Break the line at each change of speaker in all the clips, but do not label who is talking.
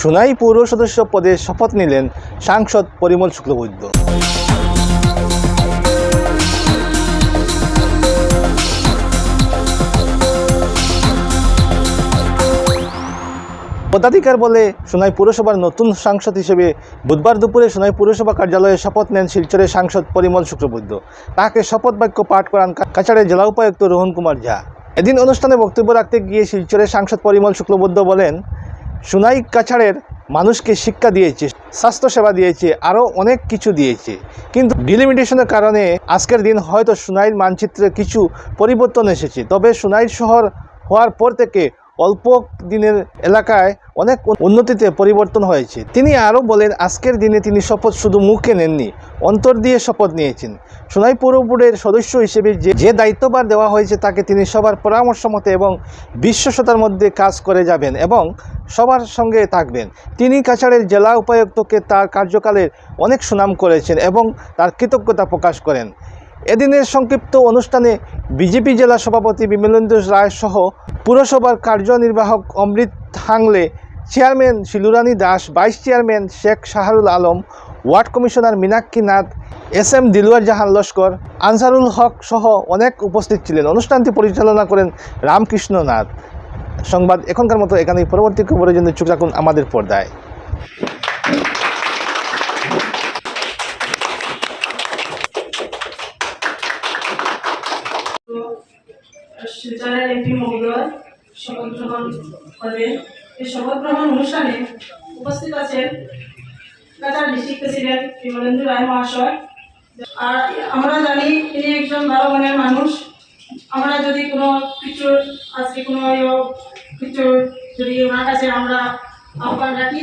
সোনাই পৌর সদস্য পদে শপথ নিলেন সাংসদ পরিমল শুক্লবৈদ্য। পদাধিকার বলে সোনাই পুরসভার নতুন সাংসদ হিসেবে বুধবার দুপুরে সোনাই পুরসভা কার্যালয়ে শপথ নেন শিলচরের সাংসদ পরিমল শুক্লবৈদ্য। তাকে শপথ বাক্য পাঠ করান কাছাড়ের জেলা উপায়ুক্ত রোহন কুমার ঝা। এদিন অনুষ্ঠানে বক্তব্য রাখতে গিয়ে শিলচরের সাংসদ পরিমল শুক্লবৈদ্য বলেন সোনাই কাছাড়ের মানুষকে শিক্ষা দিয়েছে, স্বাস্থ্যসেবা দিয়েছে আরও অনেক কিছু দিয়েছে। কিন্তু ডিলিমিটেশনের কারণে আজকের দিন হয়তো সোনাইর মানচিত্রে কিছু পরিবর্তন এসেছে। তবে সোনাইর শহর হওয়ার পর থেকে অল্প দিনের এলাকায় অনেক উন্নতিতে পরিবর্তন হয়েছে। তিনি আরও বলেন, আজকের দিনে তিনি শপথ শুধু মুখে নেননি, অন্তর দিয়ে শপথ নিয়েছেন। সোনাই পৌর বোর্ডের সদস্য হিসেবে যে যে দায়িত্বভার দেওয়া হয়েছে তাকে তিনি সবার পরামর্শ মতে এবং বিশ্বসতার মধ্যে কাজ করে যাবেন এবং সবার সঙ্গে থাকবেন। তিনি কাছাড়ের জেলা উপায়ুক্তকে তার কার্যকালের অনেক সুনাম করেছেন এবং তার কৃতজ্ঞতা প্রকাশ করেন। এদিনের সংক্ষিপ্ত অনুষ্ঠানে বিজেপি জেলা সভাপতি বিমলেন্দ্র রায় সহ পুরসভার কার্যনির্বাহক Amrit Hangle chairman Shilurani Das, vice chairman Sheikh Shahrul Alam, ward commissioner Minakshi Nath, S M Dilwar Jahan Laskar, Ansarul Haque সহ অনেক উপস্থিত ছিলেন। অনুষ্ঠানটি পরিচালনা করেন রামকৃষ্ণ নাথ। সংবাদ এখনকার মতো এখানেই। পরবর্তী খবরের জন্য চোখ রাখুন আমাদের পর্দায়।
শিলচরের এমপি মহোদয় শপথ গ্রহণ করবেন। এই শপথ গ্রহণ অনুষ্ঠানে উপস্থিত আছেন কাছাড় ডিস্ট্রিক্ট প্রেসিডেন্ট বিমলেন্দু রায় মহাশয়। আর আমরা জানি তিনি একজন ভালো মনের মানুষ। আমরা যদি কোনো কিছু আজকে কোনো কিছু যদি ওনার কাছে আমরা আহ্বান রাখি,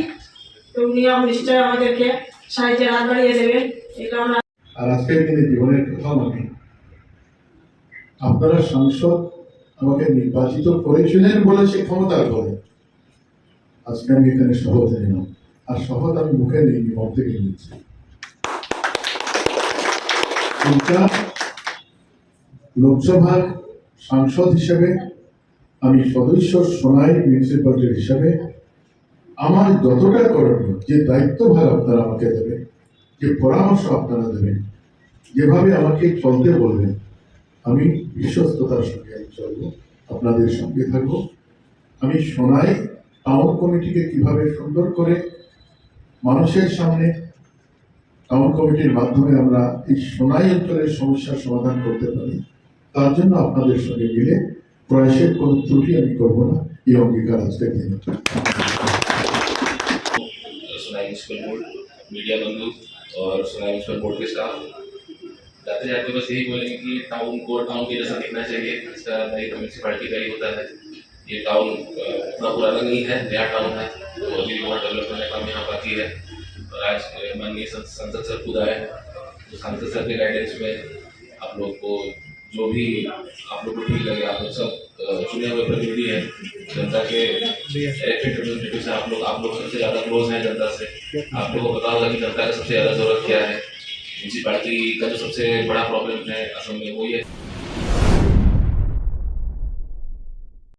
তো উনিও নিশ্চয় আমাদেরকে সাহায্যের হাত বাড়িয়ে দেবেন। এটা আমরা
আর আজকের দিনে জীবনের আমি আপনারা সাংসদ আমাকে নির্বাচিত করেছিলেন বলে সে ক্ষমতার বলে আজকে আমি এখানে শপথ নিলাম আর শপথ আমি মুখে নিইনি মন থেকে নিচ্ছি। লোকসভার সাংসদ হিসেবে, আমি সদস্য সোনাই মিউনিসিপ্যালিটির হিসাবে, আমার যতটা করণীয়, যে দায়িত্বভার আপনারা আমাকে দেবেন, যে পরামর্শ আপনারা দেবেন, যেভাবে আমাকে চলতে বলবেন আমি বিশ্বস্ততার সঙ্গে আমি চলবো আপনাদের সঙ্গে থাকবো আমি শোনাই টাউন কমিটিকে কিভাবে সুন্দর করে মানুষের সামনে টাউন কমিটির মাধ্যমে আমরা এই সোনাই অঞ্চলের সমস্যার সমাধান করতে পারি তার জন্য আপনাদের সঙ্গে মিলে প্রয়াসের কোনো ত্রুটি আমি করবো না এই অঙ্গীকার আজকের দিনে
सुनाई म्यूनसिपल बोर्ड मीडिया बंधु और सुनाई म्यूनसिपल बोर्ड के स्टाफ जाते जाते बस यही बोलेंगे कि टाउन को टाउन के जैसा दिखना चाहिए। इसका दायित्व म्यूनसिपालिटी का ही होता है। ये टाउन इतना पुराना नहीं है, नया टाउन है। तो अभी बहुत डेवलपमेंट का काम यहाँ बाकी है। और आज माननीय संसद सर खुद आए। तो सांसद सर के गाइडेंस में आप लोग को जो भी आप लोग को ठीक लगे, आप लोग सब चुने हुए प्रतिनिधि हैं। जनता के इलेक्टेड रिप्रेजेंटेटिव से आप लोग आप लोग सबसे ज़्यादा क्लोज हैं जनता से। आप लोगों को पता होगा कि जनता का सबसे ज़्यादा ज़रूरत क्या है। म्यूनसिपालिटी का जो सबसे बड़ा प्रॉब्लम है असम में वो ये